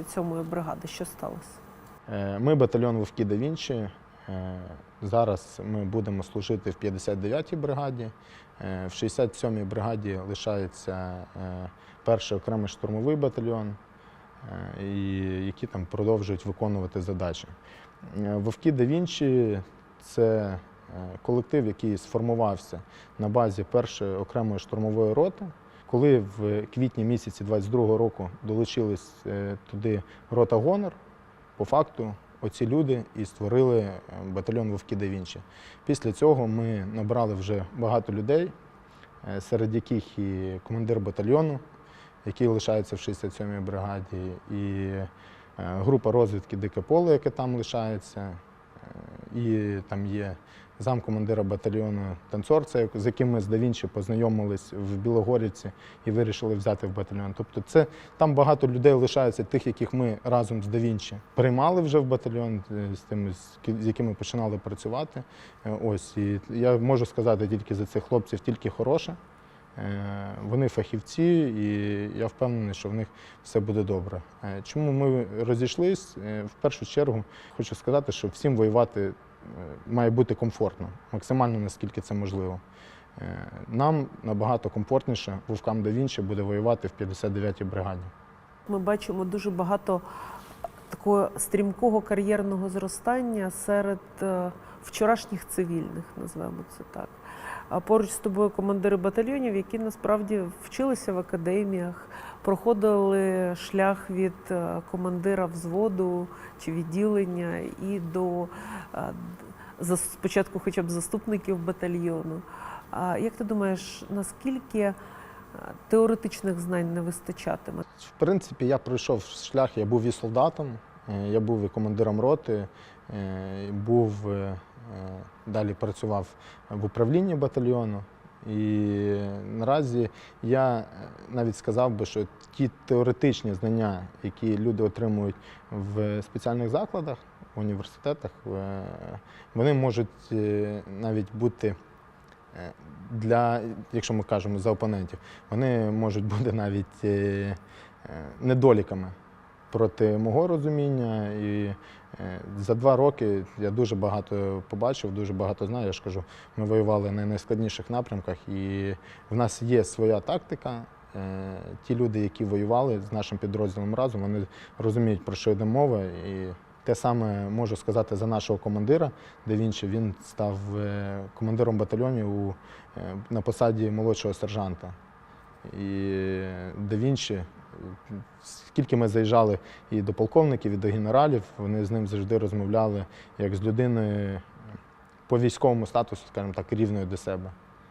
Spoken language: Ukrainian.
67-ї бригади. Що сталося? Е, Ми батальйон Вовки да Вінчі. Е, Зараз ми будемо служити в 59-й бригаді. Е, В 67-й бригаді лишається перший окремий штурмовий батальйон, які там продовжують виконувати задачі. Вовки да Вінчі це колектив, який сформувався на базі першої окремої штурмової роти. Коли в квітні місяці 22-го року долучились е, туди рота Гонор, по факту оці люди і створили е, батальйон Вовки да Вінчі. Після цього ми набрали вже багато людей, е, серед яких і командир батальйону, який лишається в 67-й бригаді, і група розвідки Дике поле, яке там лишається, і там є замкомандира батальйону танцорця, з яким ми з Да Вінчі познайомились в Білогорівці і вирішили взяти в батальйон. Тобто, це там багато людей лишається, тих, яких ми разом з Да Вінчі приймали вже в батальйон, е, з тими, з якими починали працювати. Е, Ось і я можу сказати тільки за цих хлопців, тільки хороше. Е, Вони фахівці, і я впевнений, що в них все буде добре. Чому ми розійшлись? В першу чергу хочу сказати, що всім воювати має бути комфортно, максимально наскільки це можливо. Е, Нам набагато комфортніше вовкам да Вінчі буде воювати в 59-й бригаді. Ми бачимо дуже багато такого стрімкого кар'єрного зростання серед е, вчорашніх цивільних, називаємо це так. Поруч з тобою командири батальйонів, які насправді вчилися в академіях, проходили шлях від е, командира взводу чи відділення і до е, спочатку хоча б заступників батальйону. А як ти думаєш, наскільки е, теоретичних знань не вистачатиме? В принципі, я пройшов шлях, я був і солдатом, я був і командиром роти, був далі працював в управлінні батальйону. І наразі я е, навіть сказав би, що ті теоретичні знання, які люди отримують в спеціальних закладах, в університетах, е, вони можуть е, навіть бути е, для, якщо ми кажемо за опонентів, вони можуть бути навіть е, е, недоліками проти мого розуміння. І е, за два роки я дуже багато побачив, дуже багато знаю. Я ж кажу, ми воювали на найскладніших напрямках, і в нас є своя тактика. Е, Ті люди, які воювали з нашим підрозділом разом, вони розуміють, про що йде мова. І те саме можу сказати за нашого командира, де він ще він став е, командиром батальйонів на посаді молодшого сержанта. І Да Вінчі, е, скільки ми заїжджали і до полковників, і до генералів, вони з ним завжди розмовляли як з людиною по військовому статусу, скажімо так, рівною до себе.